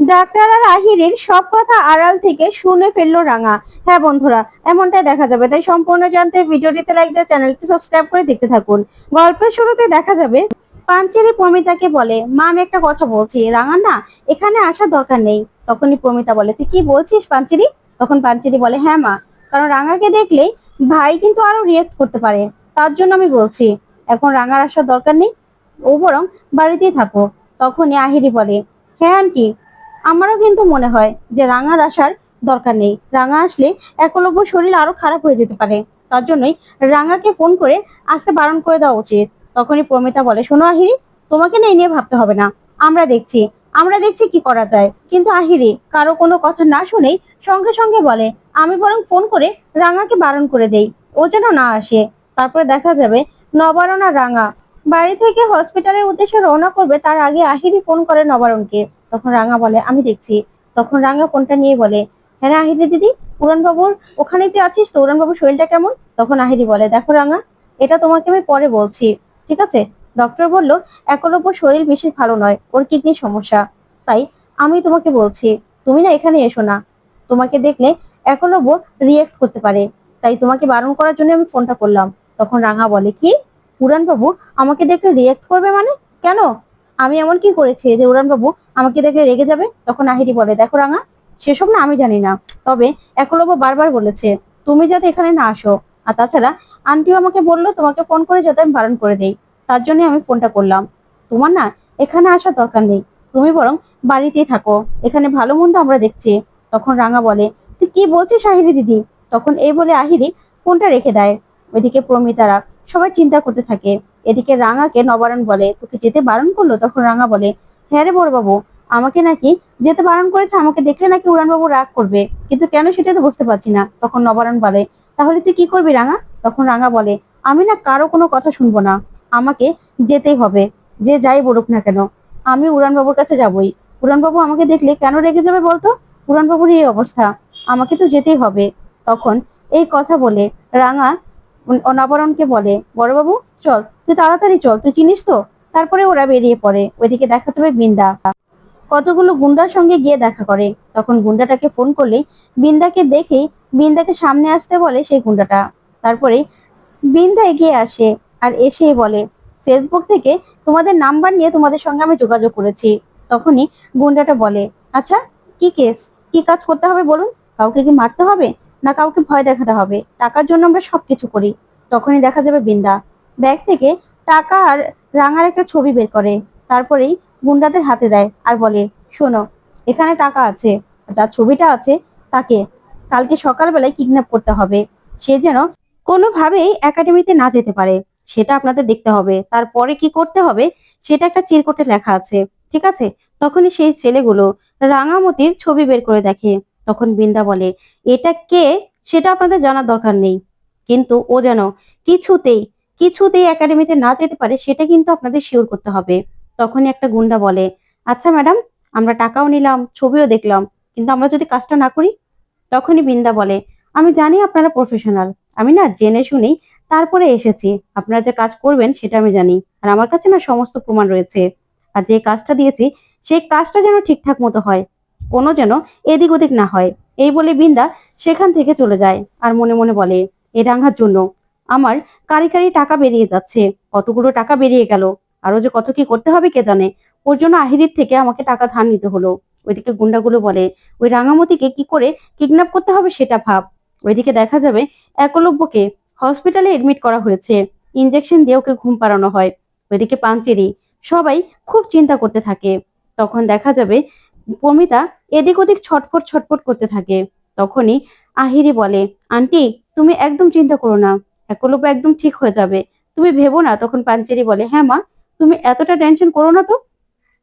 Doctor আর আহিরের সব কথা আড়াল থেকে শুনে ফেলল রাঙা। হ্যাঁ বন্ধুরা, এমনটাই দেখা যাবে। তাই সম্পূর্ণ জানতে ভিডিওটিতে লাইক দিয়ে চ্যানেলটি সাবস্ক্রাইব করে দেখতে থাকুন। গল্পের শুরুতে দেখা যাবে, পাঞ্চেরি প্রমিতাকে বলে, মা, আমি একটা কথা বলছি। রাঙা না, এখানে আসার দরকার নেই। তখনই প্রমিতা বলে, তুই কি বলছিস পাঞ্চেরি? তখন পাঞ্চেরি বলে হ্যাঁ মা, কারণ রাঙাকে দেখলেই ভাই কিন্তু আরও রিয়েক্ট করতে পারে। তার জন্য আমি বলছি, এখন রাঙার আসার দরকার নেই। ও বরং বাড়িতেই থাকো। তখনই আহিরি বলে হ্যাঁ আন্টি আমারও কিন্তু মনে হয় যে রাঙার আসার দরকার নেই। রাঙা আসলে একলব্য শরীর আরও খারাপ হয়ে যেতে পারে। তার জন্যই রাঙাকে ফোন করে আসতে বারণ করে দেওয়া উচিত। তখনই প্রমিতা বলে, শোনো আহিরি, তোমাকে না এই নিয়ে ভাবতে হবে না। আমরা দেখছি। আমরা দেখছি কি করা যায়। কিন্তু আহিরি, কারও কোনো কথা না শুনেই সঙ্গে সঙ্গে বলে, আমি বরং ফোন করে রাঙাকে বারণ করে দেই। ও যেন না আসে। তারপরে দেখা যাবে নবারণ রাঙা বাড়ি থেকে হসপিটালের উদ্দেশ্যে রওনা করবে, তার আগে আহিরি ফোন করে নবারণকে। তখন রাঙা বলে, আমি দেখছি। তখন রাঙা ফোনটা নিয়ে বলে হ্যাঁ আহিরি দিদি উড়ান বাবুর ওখানে যে আছিস তো উড়ান বাবুর শরীরটা কেমন? তখন আহিরি বলে, দেখো রাঙা, এটা তোমাকে আমি পরে বলছি, ঠিক আছে? ডক্টর বলল একলব্য শরীর বেশি ভালো নয়, ওর কিডনির সমস্যা। তাই আমি তোমাকে বলছি, তুমি না এখানে এসো না। তোমাকে দেখলে একলব্য রিয়েক্ট করতে পারে। তাই তোমাকে বারণ করার জন্য আমি ফোনটা করলাম। তখন রাঙা বলে, কি? উড়ান বাবু আমাকে দেখে রিয়েক্ট করবে মানে? কেন? আমি এমন কি করেছি যে উড়ান বাবু আমাকে দেখে রেগে যাবে? তখন আহিরি বলে, দেখো রাঙা, সেসব না আমি জানি না। তবে একলব্য বারবার বলেছে, তুমি যাতে এখানে না আসো। আর তাছাড়া আন্টিও আমাকে বলল, তোমাকে ফোন করে যাতে আমি বারণ করে দেই। তার জন্য আমি ফোনটা করলাম। তোমার না এখানে আসার দরকার নেই। তুমি বরং বাড়িতেই থাকো। এখানে ভালো মন্দ আমরা দেখছি। তখন রাঙা বলে, তুই কি বলছিস আহিরি দিদি? তখন এই বলে আহিরি ফোনটা রেখে দেয়। ওইদিকে প্রমিতারা সবাই চিন্তা করতে থাকে। এদিকে রাঙাকে নবারণ বলে, তোকে যেতে বারণ করল? তখন রাঙা বলে হ্যাঁ রে বড়বাবু, আমাকে নাকি যেতে বারণ করেছে, আমাকে দেখলে নাকি উড়ানবাবু রাগ করবে। কিন্তু কেন সেটা তো বুঝতে পারছি না। তখন নবারণ বলে, তাহলে তুই কি করবি রাঙা? তখন রাঙা বলে, আমি না কারও কোনো কথা শুনব না। আমাকে যেতেই হবে। যে যাই বলুক না কেন, আমি উড়ানবাবুর কাছে যাবই। উড়ানবাবু আমাকে দেখলে কেন রেগে যাবে বলতো? উড়ানবাবুর এই অবস্থা। আমাকে তো যেতেই হবে। তখন এই কথা বলে রাঙা উন- নবরণকে বলে, বড়বাবু, চল, তুই তাড়াতাড়ি চল, তুই চিনিস তো? তারপরে ওরা বেরিয়ে পড়ে। ওইদিকে দেখা যাবে বিন্দা। কতগুলো গুন্ডার সঙ্গে গিয়ে দেখা করে। তখন গুন্ডাটাকে ফোন করলেই বিন্দাকে দেখেই বিন্দাকে সামনে আসতে বলে সেই গুন্ডাটা। তারপরে বিন্দা এগিয়ে আসে আর এসেই বলে, ফেসবুক থেকে তোমাদের নাম্বার নিয়ে তোমাদের সঙ্গে আমি যোগাযোগ করেছি। তখনই গুন্ডাটা বলে আচ্ছা কি কেস? কি কাজ করতে হবে বলুন? কাউকে কি মারতে হবে? না কাউকে ভয় দেখাতে হবে। টাকার জন্য আমরা সবকিছু করি। তখনই দেখা যাবে বিন্দা। ব্যাগ থেকে টাকা আর রাঙার একটা ছবি বের করে। তারপরেই গুন্ডাদের হাতে দেয় আর বলে, শোনো, এখানে টাকা আছে। যার ছবিটা আছে, তাকে কালকে সকালবেলায় কিডন্যাপ করতে হবে। সে যেন কোনোভাবেই একাডেমিতে না যেতে পারে। সেটা আপনাদের দেখতে হবে। তারপরে কি করতে হবে, সেটা একটা চিরকোটে লেখা আছে। ঠিক আছে? তখনই সেই ছেলেগুলো রাঙামতির ছবি বের করে দেখে। তখন বিন্দা বলে, এটা কে? সেটা আপনাদের জানার দরকার নেই। কিন্তু ও যেন কিছুতেই কিছুতেই একাডেমিতে না যেতে পারে, সেটা কিন্তু আপনাদের শিওর করতে হবে। তখনই একটা গুন্ডা বলে আচ্ছা ম্যাডাম আমরা টাকাও নিলাম, ছবিও দেখলাম, কিন্তু আমরা যদি কাজটা না করি? তখনই বিন্দা বলে, আমি জানি আপনারা প্রফেশনাল আমি না জেনে শুনেই তারপরে এসেছি। আপনারা যে কাজ করবেন, সেটা আমি জানি। আর আমার কাছে না সমস্ত প্রমাণ রয়েছে। আর যে কাজটা দিয়েছি, সেই কাজটা যেন ঠিকঠাক মতো হয়। কোনো যেন এদিক ওদিক না হয়। এই বলে বিন্দা সেখান থেকে চলে যায় আর মনে মনে বলে, এ রাঙার জন্য আমার কারি কারি টাকা বেরিয়ে যাচ্ছে। কতগুলো টাকা বেরিয়ে গেল? আরও যে কত কি করতে হবে কে জানে? ওর জন্য আহিরির থেকে আমাকে টাকা ধার নিতে হলো। ওইদিকে গুন্ডাগুলো বলে, ওই রাঙামতিকে কি করে কিডন্যাপ করতে হবে সেটা ভাব। ওইদিকে দেখা যাবে একলব্যকে হসপিটালে এডমিট করা হয়েছে। ইনজেকশন দিয়ে ওকে ঘুম পাড়ানো হয়। ওইদিকে পাঞ্চেরি সবাই খুব চিন্তা করতে থাকে। তখন দেখা যাবে প্রমিতা এদিক ওদিক ছটফট ছটফট করতে থাকে। তখনই আহিরি বলে, আন্টি, তুমি একদম চিন্তা করো না, একলব্য একদম ঠিক হয়ে যাবে। তুমি ভেবো না, তখন পাঞ্চেরি বলে হ্যাঁ মা, তুমি এতটা টেনশন করো না তো?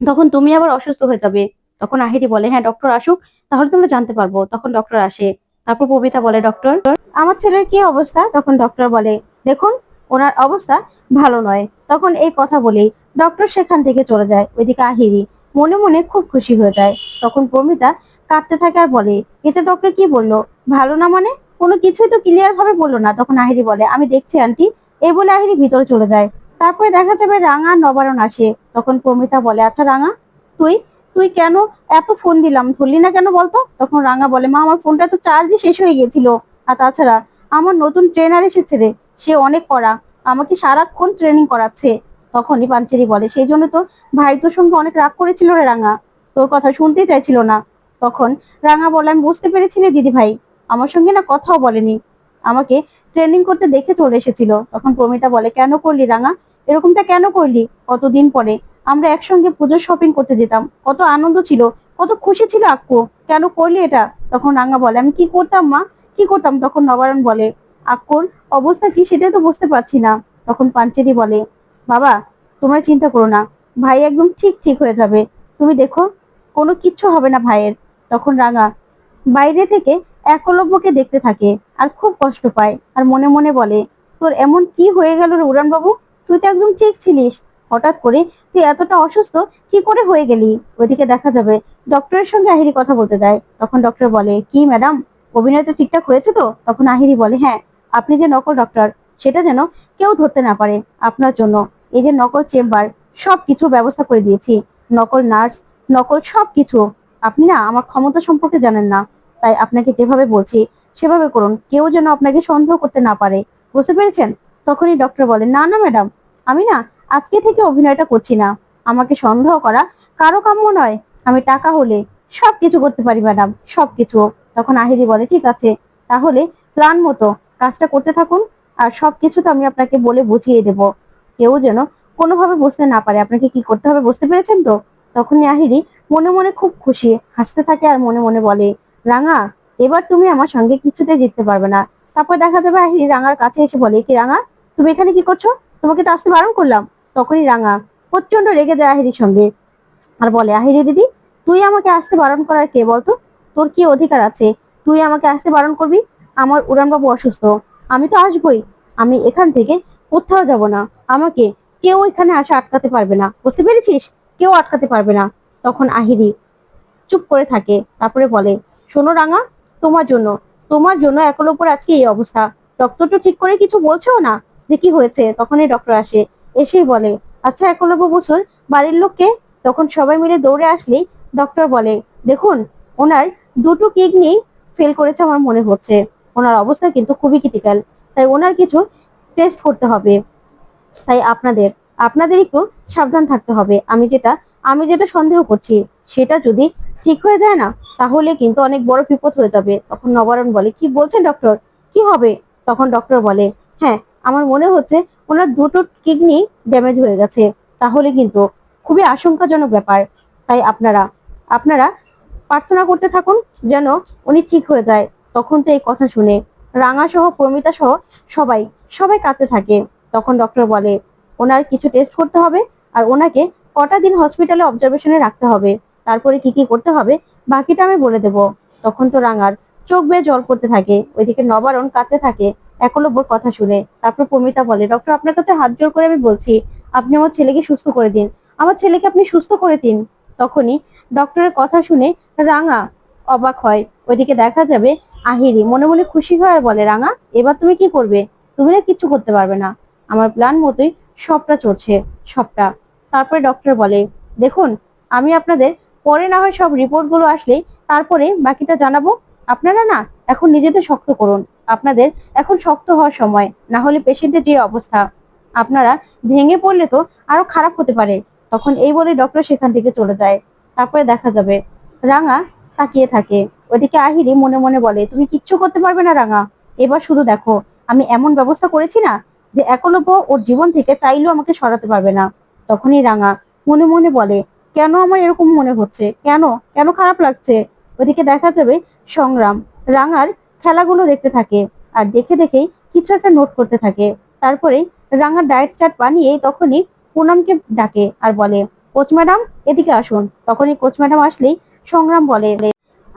তখন তুমি আবার অসুস্থ হয়ে যাবে। তখন আহিরি বলে হ্যাঁ ডক্টর আসুক, তাহলে তোমরা জানতে পারব। তখন ডক্টর আসে। তারপর পবিতা বলে ডক্টর আমার ছেলের কি অবস্থা? তখন ডক্টর বলে, দেখুন, ওনার অবস্থা ভালো নয়। তখন এই কথা বলেই ডক্টর সেখান থেকে চলে যায়, ওইদিকে আহিরি। মনে মনে খুব খুশি হয়ে যায়। তখন প্রমিতা কাঁদতে থাকে আর বলে, এটা ডক্টর কি বলল? ভালো না মানে? কোনো কিছুই তো ক্লিয়ার ভাবে বলল না। তখন আহিরি বলে, আমি দেখছি আন্টি এই বলে আহিরি ভিতরে চলে যায়। তারপরে দেখা যাবে রাঙা নবারণ আসে। তখন প্রমিতা বলে আচ্ছা রাঙা, তুই তুই কেন এত ফোন দিলাম? ধরলি না কেন বলতো? তখন রাঙা বলে, মা, আমার ফোনটা তো চার্জই শেষ হয়ে গিয়েছিল। আর তাছাড়া আমার নতুন ট্রেনার এসেছে রে। সে অনেক কড়া। আমাকে সারাক্ষণ ট্রেনিং করাচ্ছে। তখনই পাঞ্চেরি বলে, সেই জন্য তো ভাই তোর সঙ্গে অনেক রাগ করেছিল রে রাঙা। তোর কথা শুনতেই চাইছিল না। তখন রাঙা বলে, আমি বুঝতে পেরেছি রে দিদি ভাই আমার সঙ্গে না কথাও বলেনি। আমাকে ট্রেনিং করতে দেখে চলে এসেছিল। তখন প্রমিতা বলে, কেন করলি রাঙা? এরকমটা কেন করলি? কতদিন পরে আমরা একসঙ্গে পুজোর শপিং করতে যেতাম। কত আনন্দ ছিল, কত খুশি ছিল আক্কু। কেন করলি এটা? তখন রাঙা বলে, আমি কি করতাম মা? কি করতাম? তখন নবারণ বলে, আক্কুর, অবস্থা কি সেটাই তো বুঝতে পারছি না। তখন পাঞ্চেরি বলে বাবা, তোমরা চিন্তা করো না। ভাই একদম ঠিক ঠিক হয়ে যাবে। তুমি দেখো, কোনো কিচ্ছু হবে না ভাইয়ের। তখন রাঙা বাইরে থেকে একলব্যকে দেখতে থাকে আর খুব কষ্ট পায় আর মনে মনে বলে, তোর এমন কি হয়ে গেল রে উড়ান বাবু তুই তো একদম ঠিক ছিলিস। হঠাৎ করে তুই এতটা অসুস্থ, কি করে হয়ে গেলি? ওইদিকে দেখা যাবে ডক্টরের সঙ্গে আহিরি কথা বলতে দেয় তখন ডক্টর বলে, কি ম্যাডাম? অভিনয় তো ঠিকঠাক হয়েছে তো? তখন আহিরি বলে হ্যাঁ আপনি যে নকল ডক্টর, সেটা যেন কেউ ধরতে না পারে আপনার জন্য। এই যে নকল চেম্বার সব কিছু ব্যবস্থা করে দিয়েছি। নকল নার্স, নকল সব কিছু আপনি না, আমার ক্ষমতা সম্পর্কে জানেন না। তাই আপনাকে যেভাবে বলছি, সেভাবে করুন। কেউ যেন আপনাকে সন্দেহ করতে না পারে। বুঝতে পেরেছেন? তখনই ডক্টর বলে না না ম্যাডাম আমি না, আজকে থেকে অভিনয়টা করছি না। আমাকে সন্দেহ করা কারও কাম্য নয়। আমি টাকা হলে সব কিছু করতে পারি ম্যাডাম সব কিছু তখন আহিরি বলে, ঠিক আছে। তাহলে প্ল্যান মতো কাজটা করতে থাকুন। আর সব কিছু তো আমি আপনাকে বলে বুঝিয়ে দেব। কেউ যেন কোনোভাবে বুঝতে না পারে। আপনাকে কি করতে হবে বুঝতে পেরেছেন তো? তখনই আহিরি মনে মনে খুব খুশি, হাসতে থাকে আর মনে মনে বলে, রাঙা, এবার তুমি আমার সঙ্গে কিছুতে জিততে পারবে না। তারপর দেখা যাবে আহিরি রাঙার কাছে এসে বলে, কি রাঙা, তুমি এখানে কি করছ? তোমাকে তো আসতে বারণ করলাম। তখনই রাঙা প্রচণ্ড রেগে যায় আহিরির সঙ্গে আর বলে, আহিরি দিদি, তুই আমাকে আসতে বারণ করার কে বলতো? তোর কি অধিকার আছে? তুই আমাকে আসতে বারণ করবি? আমার উড়ানবাবু অসুস্থ। আমি তো আসবই। আমি এখান থেকে কোথাও যাব না। আমাকে কেউ এখানে আসা আটকাতে পারবে না। বুঝতে পেরেছিস? কেউ আটকাতে পারবে না। তখন আহিরি চুপ করে থাকে। তারপরে বলে, শোনো রাঙা, তোমার জন্য তোমার জন্য একল উপর আজকে এই অবস্থা। ডক্টর তো ঠিক করে কিছু বলছেও না যে কি হয়েছে? তখনই ডক্টর আসে, এসেই বলে আচ্ছা একলব্য বসুর বাড়ির লোককে? তখন সবাই মিলে দৌড়ে আসলেই ডক্টর বলে, দেখুন, ওনার দুটো কিডনি ফেল করেছে আমার মনে হচ্ছে। ওনার অবস্থা কিন্তু খুবই ক্রিটিক্যাল তাই ওনার কিছু টেস্ট করতে হবে। তাই আপনাদের আপনাদের একটু সাবধান থাকতে হবে। আমি যেটা আমি যেটা সন্দেহ করছি, সেটা যদি ঠিক হয়ে যায় না, তাহলে কিন্তু অনেক বড় বিপদ হয়ে যাবে। তখন নবারণ বলে, কি বলছেন ডক্টর কি হবে? তখন ডক্টর বলে হ্যাঁ আমার মনে হচ্ছে ওনার দুটো কিডনি ড্যামেজ হয়ে গেছে। তাহলে কিন্তু খুবই আশঙ্কাজনক ব্যাপার। তাই আপনারা আপনারা প্রার্থনা করতে থাকুন যেন উনি ঠিক হয়ে যায়। তখন তো এই কথা শুনে রাঙা সহ প্রমিতা সহ সবাই সবাই কাঁদতে থাকে। ডক্টর বলে, ওনার কিছু টেস্ট করতে হবে আর ওনাকে কটা দিন হসপিটালে অবজারভেশনে রাখতে হবে। তারপরে কি কি করতে হবে, বাকিটা আমি বলে দেব। তখন তো রাঙার চোখ বেয়ে জল করতে থাকে, ওইদিকে নবারণ কাঁদতে থাকে একলব্যর কথা শুনে। তারপর প্রমিতা বলে ডক্টর আপনার কাছে হাত জোর করে আমি বলছি, আপনি আমার ছেলেকে সুস্থ করে দিন। আমার ছেলেকে আপনি সুস্থ করে দিন। তখনই ডক্টরের কথা শুনে রাঙা অবাক হয়। ওইদিকে দেখা যাবে আহিরি, মনে মনে খুশি হয় আর বলে, রাঙা, এবার তুমি কি করবে? তুমি না কিচ্ছু করতে পারবে না। আমার প্ল্যান মতোই সবটা চলছে, সবটা। তারপরে ডক্টর বলে, দেখুন, আমি আপনাদের পরে না হয় সব রিপোর্টগুলো আসলেই তারপরে বাকিটা জানাব। আপনারা না এখন নিজেদের শক্ত করুন। আপনাদের এখন শক্ত হওয়ার সময়। না হলে পেশেন্টের যে অবস্থা, আপনারা ভেঙে পড়লে তো আরও খারাপ হতে পারে। তখন এই বলে ডক্টর সেখান থেকে চলে যায়। তারপরে দেখা যাবে, রাঙা তাকিয়ে থাকে। ওইদিকে আহিরি মনে মনে বলে, তুমি কিচ্ছু করতে পারবে না রাঙা। এবার শুধু দেখো, আমি এমন ব্যবস্থা করেছি না যে একলব্য ওর জীবন থেকে চাইলেও আমাকে সরাতে পারবে না। তখনই রাঙা মনে মনে বলে, কেন আমার এরকম মনে হচ্ছে? কেন? কেন খারাপ লাগছে? ওদিকে দেখা যাবে সংগ্রাম। রাঙার খেলাগুলো দেখতে থাকে আর দেখে দেখেই কিছু একটা নোট করতে থাকে। তারপরে রাঙা ডায়েট চার্ট বানিয়ে তখনই পুনমকে ডাকে আর বলে, কোচ ম্যাডাম, এদিকে আসুন। তখনই কোচ ম্যাডাম আসলেই সংগ্রাম বলে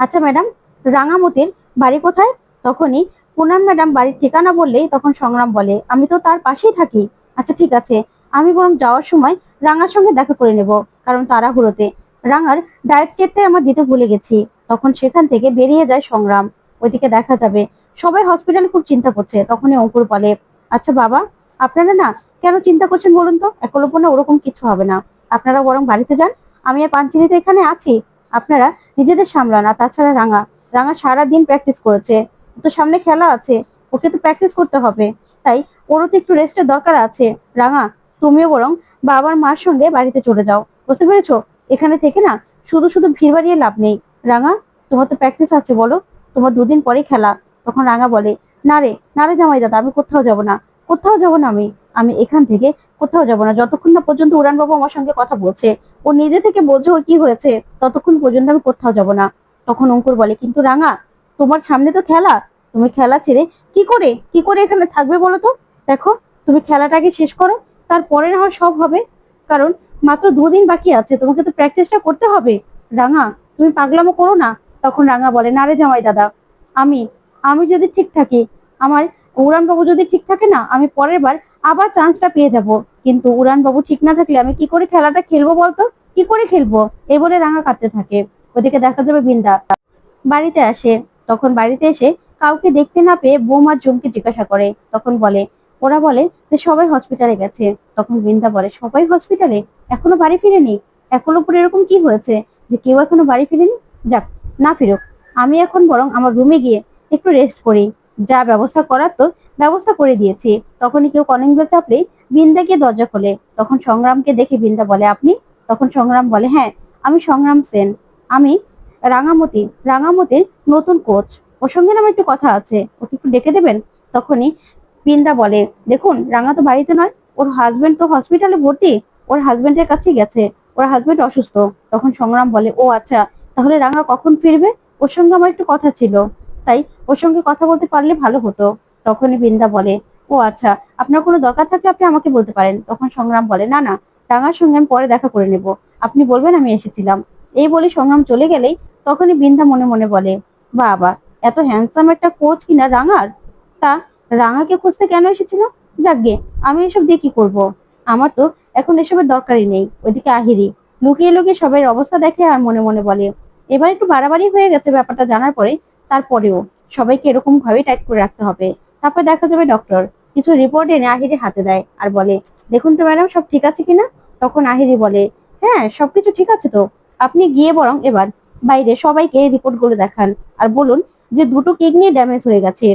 আচ্ছা ম্যাডাম, রাঙামতির বাড়ি কোথায়? তখনই পুনম ম্যাডাম বাড়ির ঠিকানা বললেই তখন সংগ্রাম বলে, আমি তো তার পাশেই থাকি। আচ্ছা ঠিক আছে। আমি বরং যাওয়ার সময় রাঙার সঙ্গে দেখা করে নেব, কারণ তাড়াহুড়োতে। রাঙার ডায়েট চেটটাই আমার দিতে ভুলে গেছি। তখন সেখান থেকে বেরিয়ে যায় সংগ্রাম। ওইদিকে দেখা যাবে, সবাই হসপিটালে খুব চিন্তা করছে। তখনই অঙ্কুর বলে আচ্ছা বাবা, আপনারা না কেন চিন্তা করছেন বলুন তো? একলব্য না ওরকম কিছু হবে না। আপনারা বরং বাড়িতে যান, আমি আর পাঞ্চিনি তো এখানে আছি। আপনারা নিজেদের সামলান, আর তাছাড়া রাঙা রাঙা সারা দিন প্র্যাকটিস করেছে। তো সামনে খেলা আছে, ওকে তো প্র্যাকটিস করতে হবে। তাই ওরও তো একটু রেস্টের দরকার আছে। রাঙা, তুমিও বরং বাবার মার সঙ্গে বাড়িতে চলে যাও। বুঝতে পেরেছ? এখানে থেকে না শুধু শুধু ভিড় বাড়িয়ে লাভ নেই। রাঙা, তোমার তো প্র্যাকটিস আছে বলো। তোমার দুদিন পরে খেলা। তখন রাঙা বলে, না রে না রে জামাই দাদা, আমি কোথাও যাব না। কোথাও যাব না আমি। আমি এখান থেকে কোথাও যাব না। যতক্ষণ না পর্যন্ত উড়ান বাবু আমার সঙ্গে কথা বলছে, ও নিজে থেকে বলছে ওর কি হয়েছে, ততক্ষণ পর্যন্ত আমি কোথাও যাব না। তখন অঙ্কুর বলে, কিন্তু রাঙা তোমার সামনে তো খেলা। তুমি খেলা ছেড়ে কি করে? কি করে এখানে থাকবে বলো তো? দেখো, তুমি খেলাটাকে শেষ করো তারপরে না হয় সব হবে। কারণ মাত্র দুদিন বাকি আছে, তোমাকে তো প্র্যাকটিসটা করতে হবে। রাঙা, তুমি পাগলামো করো না। তখন রাঙা বলে, না রে জামাই দাদা, আমি আমি যদি ঠিক থাকি, আমার উড়ান বাবু যদি ঠিক থাকে না, আমি পরের বার আবার চান্সটা পেয়ে যাব। কিন্তু উড়ান বাবু ঠিক না থাকলে আমি কি করে খেলাটা খেলব বলতো? কি করে খেলব? এ বলে রাঙা কাটতে থাকে। ওদিকে দেখা যাবে বিন্দা বাড়িতে আসে। তখন বাড়িতে এসে কাউকে দেখতে না পেয়ে বৌমার জমকে জিজ্ঞাসা করে। তখন বলে, ওরা বলে যে সবাই হসপিটালে গেছে। তখন বৃন্দা বলে, সবাই হসপিটালে এখনও বাড়ি ফিরেনি? এখন পরে এরকম কি হয়েছে যে কেউ এখনও বাড়ি ফিরেনি? যাক, না ফিরুক। আমি এখন বরং আমার রুমে গিয়ে একটু রেস্ট করি। যা ব্যবস্থা করার তো ব্যবস্থা করে দিয়েছি। তখনই কেউ কলিং বেল চাপলেই বিন্দা গিয়ে দরজা খোলে। তখন সংগ্রামকে দেখে বিন্দা বলে, আপনি? তখন সংগ্রাম বলে হ্যাঁ আমি সংগ্রাম সেন। আমি রাঙামতি, রাঙামতির নতুন কোচ। ওর সঙ্গে আমার একটু কথা আছে ওকে একটু ডেকে দেবেন? তখনই বিন্দা বলে, দেখুন, রাঙা তো বাড়িতে নয়, ওর হাজবেন্ড তো হসপিটালে ভর্তি, ওর হাজবেন্ডের কাছে গেছে, ওর হাজবেন্ড অসুস্থ। তখন সংগ্রাম বলে, ও আচ্ছা তাহলে রাঙা কখন ফিরবে? ওর সঙ্গে আমার একটু কথা ছিল, তাই ওর সঙ্গে কথা বলতে পারলে ভালো হতো। তখনই বৃন্দা বলে, ও আচ্ছা আপনার কোনো দরকার থাকলে আপনি আমাকে বলতে পারেন। তখন সংগ্রাম বলে, না না, রাঙার সঙ্গে আমি পরে দেখা করে নেব। আপনি বলবেন আমি এসেছিলাম। এই বলে সংগ্রাম চলে গেলেই তখনই বৃন্দা মনে মনে বলে, বাবা, এত হ্যান্ডসাম একটা কোচ কিনা রাঙার? তা রাঙাকে খুঁজতে কেন এসেছিল? যাকগে, আমি এসব দিয়ে কি করব? আমার তো এখন এসবের দরকারই নেই। ওইদিকে আহিরি লুকিয়ে লুকিয়ে সবাই অবস্থা দেখে আর মনে মনে বলে, এবার একটু বাড়াবাড়ি হয়ে গেছে ব্যাপারটা জানার পরে তারপরেও সবাইকে এরকম ভাবে টাইট করে রাখতে হবে। তারপর দেখা যাবে ডক্টর কিছু রিপোর্ট এনে আহিরি হাতে দেয় আর বলে, দেখুন তো ম্যাডাম সব ঠিক আছে কিনা? তখন আহিরি বলে হ্যাঁ সবকিছু ঠিক আছে তো? আপনি গিয়ে বরং এবার বাইরে সবাইকে রিপোর্টগুলো দেখান। আর বলুন যে দুটো কিডনি ড্যামেজ হয়ে গেছে।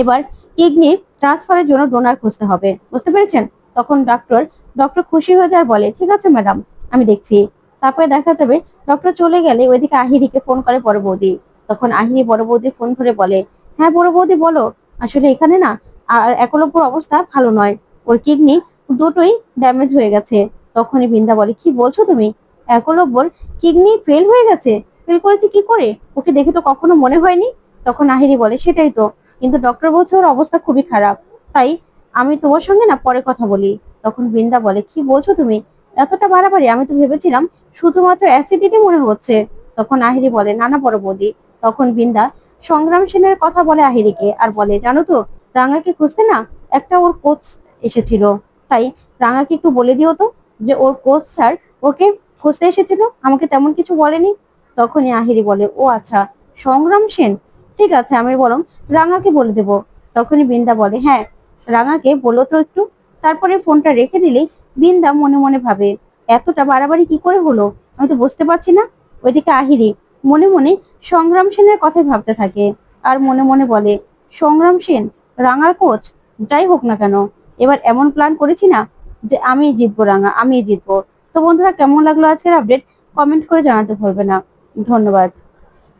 এবার কিডনি ট্রান্সফারের জন্য ডোনার খুঁজতে হবে। বুঝতে পেরেছেন? তখন ডক্টর ডক্টর খুশি হয়ে যায়, বলে, ঠিক আছে ম্যাডাম আমি দেখছি। তারপরে দেখা যাবে ডক্টর চলে গেলে ওইদিকে আহিরিকে ফোন করে বড় বৌদি। তখন আহিরি বড় বৌদি ফোন ধরে বলে হ্যাঁ বড় বৌদি, বলো। আসলে এখানে না, আর একলব্যর অবস্থা ভালো নয়। ওর কিডনি দুটোই ড্যামেজ হয়ে গেছে। তখনই বৃন্দা বলে, কি বলছো তুমি? একলব্যর কিডনি ফেল হয়ে গেছে? ফেল করেছে কি করে? ওকে দেখে তো কখনো মনে হয়নি। তখন আহিরি বলে, সেটাই তো। কিন্তু ডক্টর বলছে ওর অবস্থা খুবই খারাপ। তাই আমি তোমার সঙ্গে না পরে কথা বলি। তখন বৃন্দা বলে, কি বলছো তুমি? এতটা বাড়াবাড়ি, আমি তো ভেবেছিলাম শুধুমাত্র অ্যাসিডিটি মনে হচ্ছে। তখন আহিরি বলে নানা বড় বৌদি তখন বৃন্দা, সংগ্রাম সেনের কথা বলে আহিরিকে আর বলে, জানো তো, রাঙাকে খুঁজতে না একটা ওর কোচ এসেছিল। তাই রাঙাকে একটু বলে দিও তো যে ওর কোচ স্যার ওকে খুঁজতে এসেছিল? আমাকে তেমন কিছু বলেনি? তখনই আহিরি বলে, ও আচ্ছা সংগ্রাম সেন? ঠিক আছে, আমি বরং রাঙাকে বলে দেব। তখনই বৃন্দা বলে হ্যাঁ রাঙাকে বলো তো একটু। তারপরে ফোনটা রেখে দিলেই বৃন্দা মনে মনে ভাবে, এতটা বাড়াবাড়ি কি করে হলো? আমি তো বুঝতে পারছি না। ওইদিকে আহিরি মনে মনে সংগ্রাম সেনের কথাই ভাবতে থাকে আর মনে মনে বলে, সংগ্রাম সেন, রাঙার কোচ? যাই হোক না কেন, এবার এমন প্ল্যান করেছি না যে আমি জিতবো রাঙা আমি জিতবো। তো বন্ধুরা কেমন লাগল আজকের আপডেট কমেন্ট করে জানাতে ভুলবে না। ধন্যবাদ।